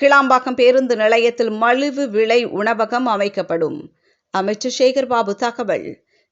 கிளாம்பாக்கம் பேருந்து நிலையத்தில் மலிவு விலை உணவகம் அமைக்கப்படும். அமைச்சர் சேகர் பாபு தகவல்.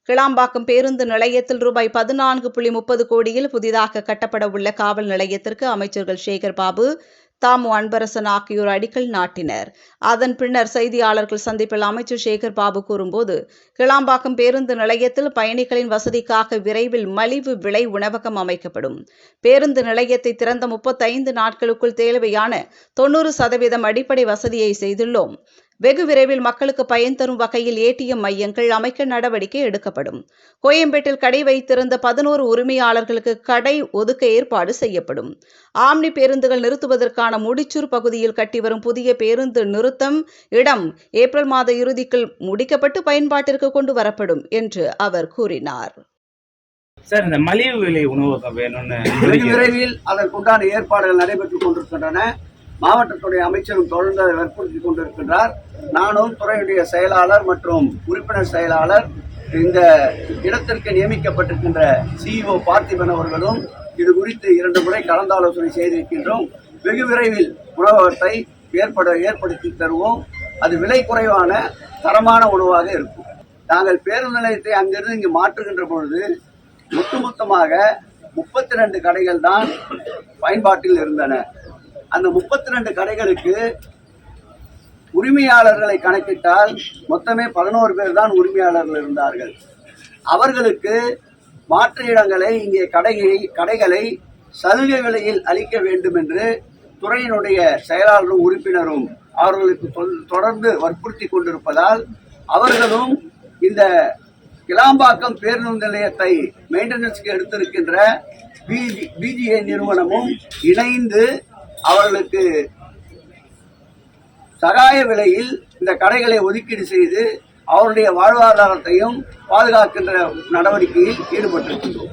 கிளாம்பாக்கம் பேருந்து நிலையத்தில் ரூபாய் பதினான்கு புள்ளி முப்பது கோடியில் புதிதாக கட்டப்பட உள்ள காவல் நிலையத்திற்கு அமைச்சர்கள் சேகர் பாபு தாமு அன்பரசன் ஆகியோர் அடிக்கல் நாட்டினர். அதன் பின்னர் செய்தியாளர்கள் சந்திப்பில் அமைச்சர் சேகர் பாபு கூறும்போது கிளாம்பாக்கம் பேருந்து நிலையத்தில் பயணிகளின் வசதிக்காக விரைவில் மலிவு விலை உணவகம் அமைக்கப்படும். பேருந்து நிலையத்தை திறந்த முப்பத்தைந்து நாட்களுக்குள் தேவையான தொண்ணூறு சதவீதம் அடிப்படை வசதியை செய்துள்ளோம். வெகு விரைவில் மக்களுக்கு பயன் தரும் வகையில் ஏடிஎம் மையங்கள் அமைக்க நடவடிக்கை எடுக்கப்படும். கோயம்பேட்டில் கடை வைத்திருந்த பதினோரு உரிமையாளர்களுக்கு கடை ஒதுக்க ஏற்பாடு செய்யப்படும். ஆம்னி பேருந்துகள் நிறுத்துவதற்கான முடிச்சூர் பகுதியில் கட்டி வரும் புதிய பேருந்து நிறுத்தம் இடம் ஏப்ரல் மாத இறுதிக்குள் முடிக்கப்பட்டு பயன்பாட்டிற்கு கொண்டு வரப்படும் என்று அவர் கூறினார். சார் இந்த மலிவு விலை உணவகம் வேணும்னு விரைவில் அதற்குண்டான ஏற்பாடுகள் நடைபெற்றுக் கொண்டிருக்கின்றன. மாவட்டத்துடைய அமைச்சரும் தொடர்ந்து அதை வற்புறுத்தி கொண்டிருக்கின்றார். நானும் துறையுடைய செயலாளர் மற்றும் உறுப்பினர் செயலாளர் இந்த இடத்திற்கு நியமிக்கப்பட்டிருக்கின்ற சிஇஓ பார்த்திபன் அவர்களும் இது குறித்து இரண்டு முறை கலந்தாலோசனை செய்திருக்கின்றோம். வெகு விரைவில் உணவகத்தை ஏற்பட ஏற்படுத்தி தருவோம். அது விலை குறைவான தரமான உணவாக இருக்கும். நாங்கள் பேருந்து நிலையத்தை அங்கிருந்து இங்கு மாற்றுகின்ற பொழுது ஒட்டுமொத்தமாக முப்பத்தி ரெண்டு கடைகள் தான் பயன்பாட்டில் இருந்தன. அந்த முப்பத்தி ரெண்டு கடைகளுக்கு உரிமையாளர்களை கணக்கிட்டால் மொத்தமே பதினோரு பேர் தான் உரிமையாளர்கள் இருந்தார்கள். அவர்களுக்கு மாற்று இடங்களை இங்கே கடைகளை கடைகளை சலுகை விலையில் அளிக்க வேண்டும் என்று துறையினுடைய செயலாளரும் உறுப்பினரும் அவர்களுக்கு தொடர்ந்து வற்புறுத்தி கொண்டிருப்பதால் அவர்களும் இந்த கிளாம்பாக்கம் பேருந்து நிலையத்தை மெயின்டெனன்ஸ்க்கு எடுத்திருக்கின்ற பிஜிஏ நிறுவனமும் இணைந்து அவர்களுக்கு சகாய விலையில் இந்த கடைகளை ஒதுக்கீடு செய்து அவருடைய வாழ்வாதாரத்தையும் பாதுகாக்கின்ற நடவடிக்கையில் ஈடுபட்டிருக்கின்றோம்.